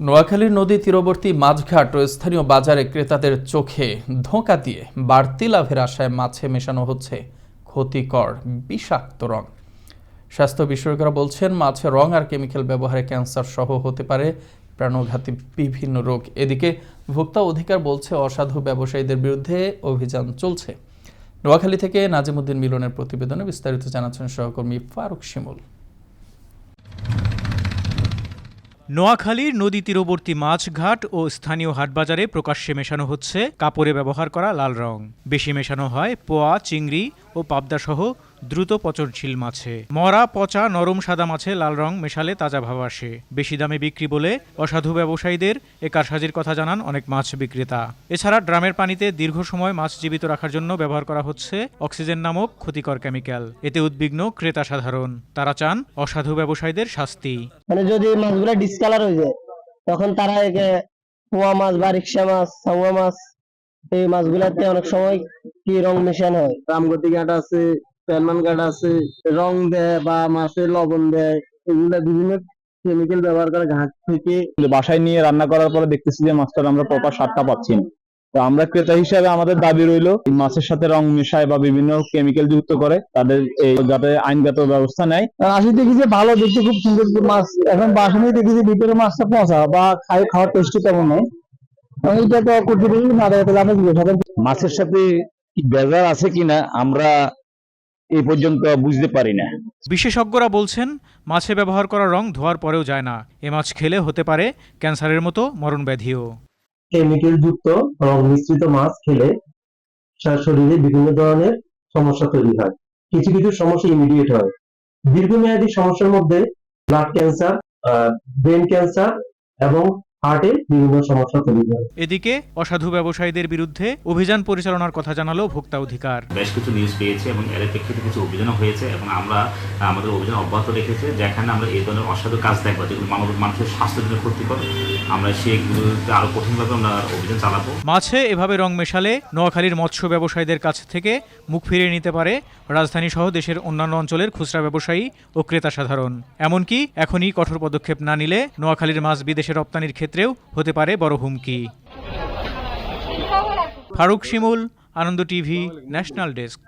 নোয়াখালীর নদী তীরবর্তী মাছঘাট ও স্থানীয় বাজারে ক্রেতাদের চোখে ধোঁকা দিয়ে বাড়তি লাভের আশায় মাছে মেশানো হচ্ছে ক্ষতিকর, বিষাক্ত রং। স্বাস্থ্য বিশেষজ্ঞরা বলছেন মাছের রং আর কেমিক্যাল ব্যবহারে ক্যান্সার সহ হতে পারে প্রাণঘাতী বিভিন্ন রোগ। এদিকে ভোক্তা অধিকার বলছে, অসাধু ব্যবসায়ীদের বিরুদ্ধে অভিযান চলছে। নোয়াখালী থেকে নাজিমুদ্দিন মিলনের প্রতিবেদনে বিস্তারিত জানাচ্ছেন সহকর্মী ফারুক শিমুল। নোয়াখালীর নদী তীরবর্তী মাছঘাট ও স্থানীয় হাটবাজারে প্রকাশ্যে মেশানো হচ্ছে কাপড়ে ব্যবহার করা লাল রং। বেশি মেশানো হয় পোয়া, চিংড়ি ও পাবদা সহ দ্রুত পচনশীল মাছে। মরা, পচা, নরম সাদা মাছে লাল রং মেশালে তাজা ভাব আসে। বেশি দামে বিক্রি বলে অসাধু ব্যবসায়ীদের এ কারসাজির কথা জানান অনেক মাছ বিক্রেতা। এছাড়া ড্রামের পানিতে দীর্ঘ সময় মাছ জীবিত রাখার জন্য ব্যবহার করা হচ্ছে অক্সিজেন নামক ক্ষতিকর কেমিক্যাল। এতে উদ্বিগ্ন ক্রেতা সাধারণ। তারা চান অসাধু ব্যবসায়ীদের শাস্তি। মানে যদি মাছগুলো ডিসকালার হয়ে যায়, তখন তারা পোয়া মাছ বা রিক্সা মাছ, সাউয়া মাছ এই মাছগুলাতে অনেক সময় কি রং মেশানো হয়? রামগতি ঘাট আছে পেলমান ঘাট আছে রং দেয় বা মাছে লবণ দেয় এগুলা বিভিন্ন কেমিক্যাল ব্যবহার করে ঘাট থেকে বাসায় নিয়ে রান্না করার পরে দেখতেছি যে মাছটার আমরা প্রপার স্বাদটা পাচ্ছি না। তো আমরা ক্রেতা হিসাবে আমাদের দাবি রইল এই মাছের সাথে রং মেশায় বা বিভিন্ন কেমিক্যাল যুক্ত করে তাদের এই যাতে আইনগত ব্যবস্থা নেয়। আসি দেখি যে ভালো দেখতে খুব সুন্দর মাছ এখন বাসনে দেখি যে ভিতরে মাছটা পচা বা খাই খাওয়ার টেস্টি তেমন নেই। এইটা তো করতে পারি না তাহলে আমরা জিজ্ঞাসা মাছের সাথে কি ভেজাল আছে কিনা আমরা এই পর্যন্ত বুঝতে পারি না। বিশেষজ্ঞরা বলছেন মাছে ব্যবহার করা রং ধোয়ার পরেও যায় না। এ মাছ খেলে হতে পারে ক্যান্সারের মতো মরণ ব্যাধিও কেমিক্যাল যুক্ত রং মিশ্রিত মাছ খেলে তার শরীরে বিভিন্ন ধরনের সমস্যা তৈরি হয়। কিছু কিছু সমস্যা ইমিডিয়েট হয়। দীর্ঘমেয়াদী সমস্যার মধ্যে ব্লাড ক্যান্সার ব্রেন ক্যান্সার এবং হার্টে বিভিন্ন সমস্যা তৈরি হয় এদিকে অসাধু ব্যবসায়ীদের বিরুদ্ধে অভিযান পরিচালনার কথা জানালো ভোক্তা অধিকার। বেশ কিছু নিউজ পেয়েছি এবং এর প্রেক্ষিতে কিছু অভিযান হয়েছে এবং আমরা আমাদের অভিযান অব্যাহত রেখেছি যেখানে আমরা এই ধরনের অসাধু কাজ দেখব যেগুলো মানব মানুষের স্বাস্থ্যের জন্য ক্ষতিকর। আমরা সেগুলোতে আরও কঠিনভাবে আমরা অভিযান চালাবো। মাছে এভাবে রং মেশালে নোয়াখালীর মৎস্য ব্যবসায়ীদের কাছ থেকে মুখ ফিরিয়ে নিতে পারে রাজধানী সহ দেশের অন্যান্য অঞ্চলের খুচরা ব্যবসায়ী ও ক্রেতা সাধারণ। এমনকি এখনই কঠোর পদক্ষেপ না নিলে নোয়াখালীর মাছ বিদেশে রপ্তানির ক্ষেত্রেও হতে পারে বড় হুমকি। Faruk Shimul Ananda TV national desk.